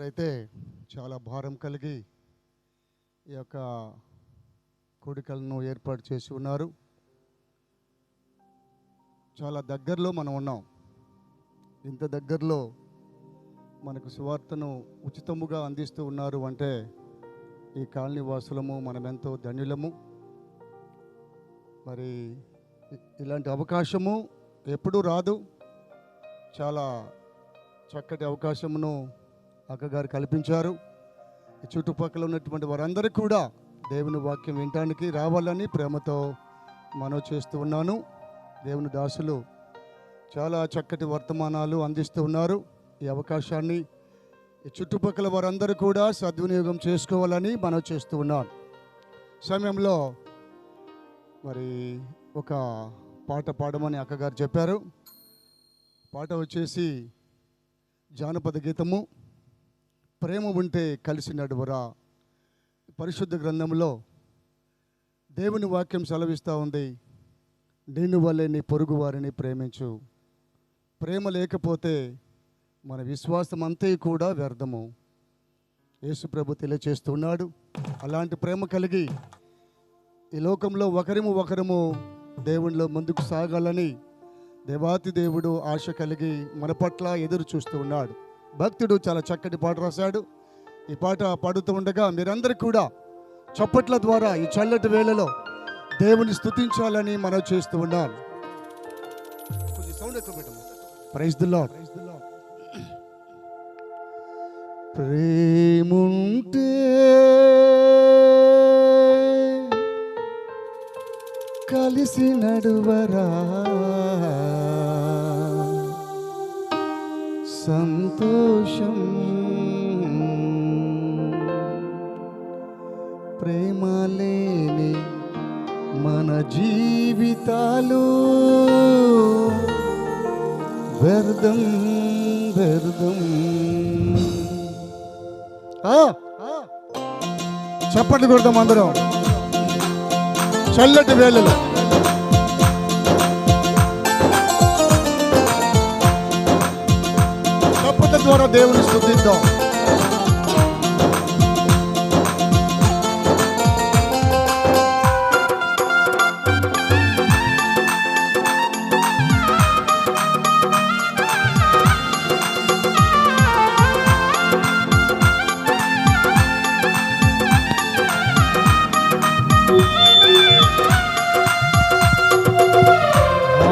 అయితే చాలా భారం కలిగి ఈ యొక్క కోడికలను ఏర్పాటు చేసి ఉన్నారు. చాలా దగ్గరలో మనం ఉన్నాం. ఇంత దగ్గరలో మనకు సువార్తను ఉచితముగా అందిస్తూ ఉన్నారు అంటే ఈ కాలనీ వాసులము మనమెంతో ధన్యులము. మరి ఇలాంటి అవకాశము ఎప్పుడూ రాదు. చాలా చక్కటి అవకాశమును అక్కగారు కల్పించారు. ఈ చుట్టుపక్కల ఉన్నటువంటి వారందరూ కూడా దేవుని వాక్యం వినటానికి రావాలని ప్రేమతో మనవి చేస్తూ ఉన్నాను. దేవుని దాసులు చాలా చక్కటి వర్తమానాలు అందిస్తూ ఉన్నారు. ఈ అవకాశాన్ని ఈ చుట్టుపక్కల వారందరూ కూడా సద్వినియోగం చేసుకోవాలని మనవి చేస్తూ ఉన్నాను. సమయంలో మరి ఒక పాట పాడమని అక్కగారు చెప్పారు. పాట వచ్చేసి జానపద గీతము. ప్రేమ ఉంటే కలిసి నడువరా? పరిశుద్ధ గ్రంథంలో దేవుని వాక్యం సెలవిస్తూ ఉంది. నేను వల్లే నీ పొరుగు వారిని ప్రేమించు. ప్రేమ లేకపోతే మన విశ్వాసం అంతే కూడా వ్యర్థము. యేసుప్రభు తెలియచేస్తున్నాడు. అలాంటి ప్రేమ కలిగి ఈ లోకంలో ఒకరిము ఒకరము దేవునిలో ముందుకు సాగాలని దేవాతి దేవుడు ఆశ కలిగి మన పట్ల ఎదురు చూస్తూ ఉన్నాడు. భక్తుడు చాలా చక్కటి పాట రాశాడు. ఈ పాట పాడుతూ ఉండగా మీరందరూ కూడా చప్పట్ల ద్వారా ఈ చల్లటి వేళలో దేవుని స్తుతించాలని మనం చేస్తూ పెట్టము ప్రైజ్ ది ప్రేముంటే కలిసి నడువరా? సంతోషం. ప్రేమ లేని మన జీవితాలు వ్యర్థం వ్యర్థం. ఆ, ఆ. చప్పట్లు కొడదాం అందరం. చల్లటి వేళలో. చప్పట్ల ద్వారా దేవుని స్థుతిద్దాం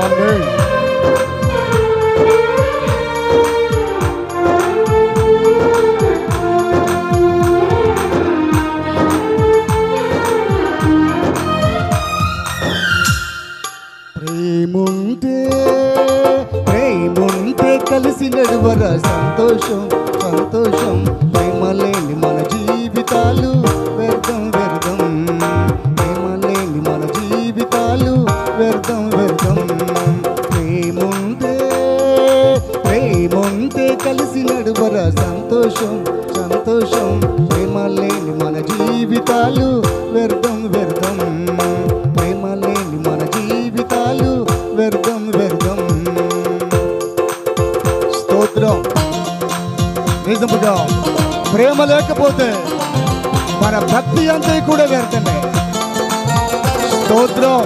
ఆమేన్. ప్రేముంటే వర సంతోషం సంతోషం. ప్రేమ మన జీవితాలు వ్యర్థం వ్యర్థం. ప్రేమ మన జీవితాలు వ్యర్థం వ్యర్థం. ప్రేముంటే ప్రేముంటే కలిసి నడువర సంతోషం సంతోషం. ప్రేమ మన జీవితాలు వ్యర్థం విధముగా ప్రేమ లేకపోతే మన భక్తి అంతా కూడా వ్యర్థమే. స్తోత్రం.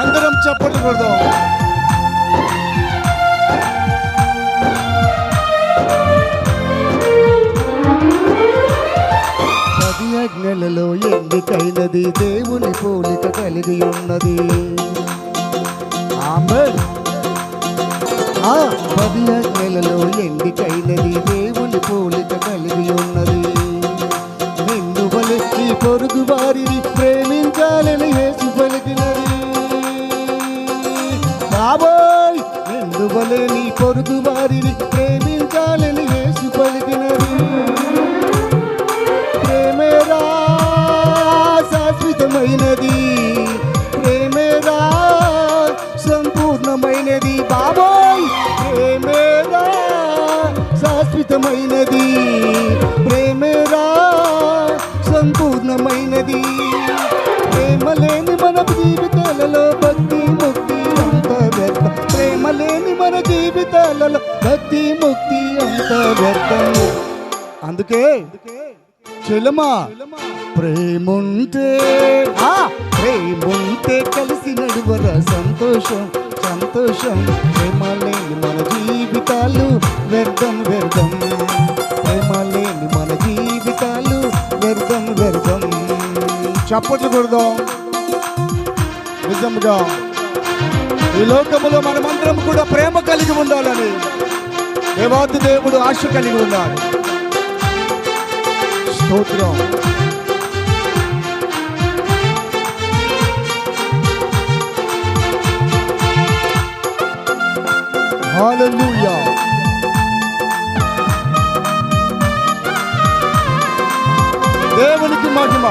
అందరం చప్పట్లు కొడదాం. నెలలో అజ్ఞలలో ఎన్నికైనది దేవుని పోలిక కలిగి ఉన్నది. పది నెలలో ఎన్నికైనది దేవుని పోలిక కలిగి ఉన్నది. నిన్ను వలె పొరుగు వారిని ప్రేమించాలని వేసి పలికినది. కాబోయ్ నిన్ను వలె నీ పొరుగు వారిని ప్రేమించాలని ప్రేమ లేని మన జీవితాలలో భక్తి ముక్తి అంత వ్యర్థం. ప్రేమ లేని మన జీవితాలలో భక్తి ముక్తి అంత వ్యర్థం. అందుకే చెలమా ప్రేముంటే ఆ ప్రేముంటే కలిసి నడువరా సంతోషం సంతోషం. ప్రేమ లేని మన జీవితాలు వ్యర్థం వ్యర్థం. చప్పట్లు కొడదాం నిజంగా ఈ లోకములో మనమందరం కూడా ప్రేమ కలిగి ఉండాలని దేవాతి దేవుడు ఆశ కలిగి ఉన్నాడు స్తోత్రం. హల్లెలూయా దేవునికి మహిమ.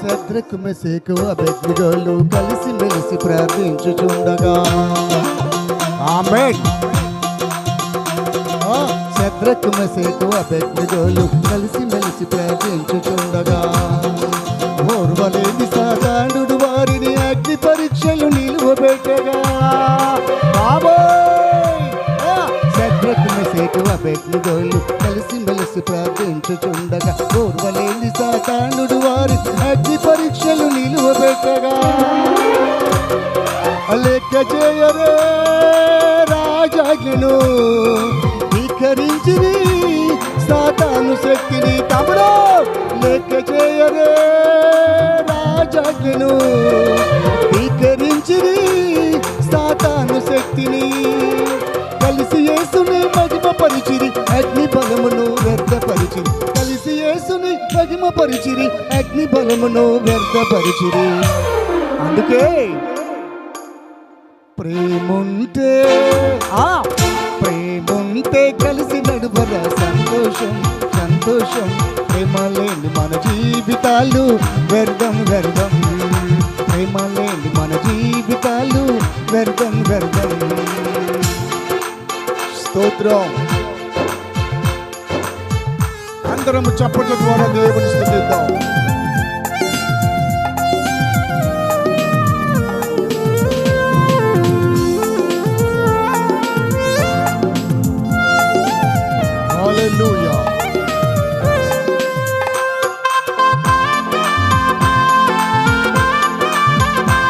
శద్రకు మెసేకు అభ్యర్థిగోళ్ళు కలిసి మెలిసి ప్రార్థించుచుండగా. ఆమేన్. శద్రకు మెసేకు అభ్యర్థిగోళ్ళు కలిసి మెలిసి ప్రార్థించుచుండగా. ఓర్వలేని సాతానుడు వారిని మెసేకు గోళ్ళు కలిసి మెలిసి ప్రార్థించుచుండగా ఓర్వలేని సాతానుడు వారి అగ్ని పరీక్షలు నిలువబెట్టగా లెక్క చేయరే రాజాజ్ఞను ధిక్కరించిరి సాతాను శక్తిని తమలో లెక్క చేయరే పరిచిరి అగ్ని బలమును వ్యర్థపరిచిరి. అందుకే ప్రేముంటే ఆ! ప్రేముంటే కలిసి నడువర సంతోషం సంతోషం. ప్రేమ లేని మన జీవితాలు వ్యర్థం వ్యర్థం. ప్రేమ లేని మన జీవితాలు వ్యర్థం వ్యర్థం. స్తోత్రం. అందరం చప్పట్ల ద్వారా దేవుని స్థుతిద్దాం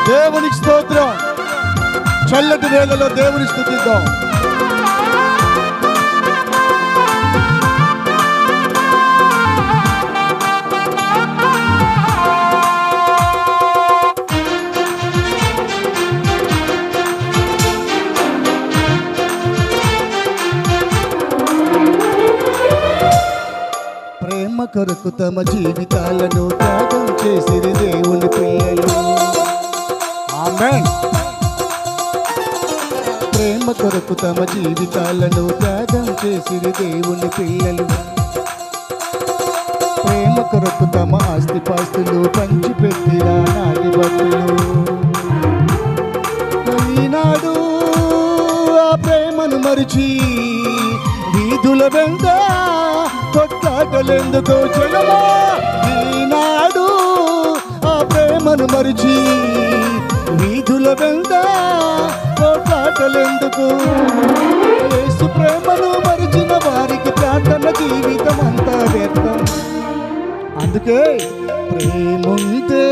దేవునికి స్తోత్రం. చల్లటి వేళలో దేవుని స్థుతిద్దాం ప్రేమ కొరకు తమ జీవితాలను త్యాగం చేసిరి దేవుని పిల్లలు. ప్రేమ కొరకు తమ జీవితాలను త్యాగం చేసిరి దేవుని పిల్లలు. ప్రేమ కొరకు తమ ఆస్తిపాస్తులు పంచిపెట్టిరా నాటి భక్తులు. ఈనాడు ఆ ప్రేమను మరిచి వీధుల వెంట కొట్లాటలెందుకు చెలమా ఈనాడు ఆ ప్రేమను మరిచి వీధుల వెంట కొట్లాటలెందుకు యేసు ప్రేమను మరిచిన వారికి ప్రార్థన జీవితం అంతా వ్యర్థం. అందుకే ప్రేముంటే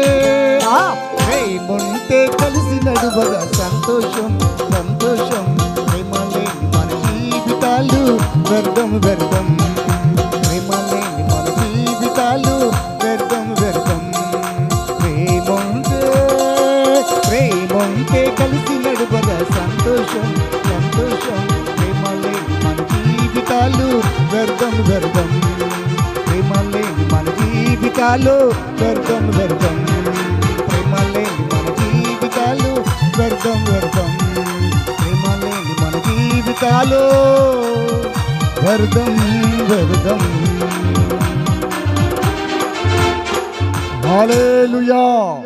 ఆ ప్రేముంటే కలిసి నడువగా సంతోషం సంతోషం. ప్రేమ లేని మన జీవితాలు వ్యర్థం వ్యర్థం. జీవితాలు వ్యర్థం వ్యర్థం. ప్రేమ లేని మన జీవితాలు వ్యర్థం వ్యర్థం. ప్రేమ లేని మన జీవితాలు వ్యర్థం వ్యర్థం. ప్రేమ లేని మన జీవితాలు వ్యర్థం వ్యర్థం. Hallelujah.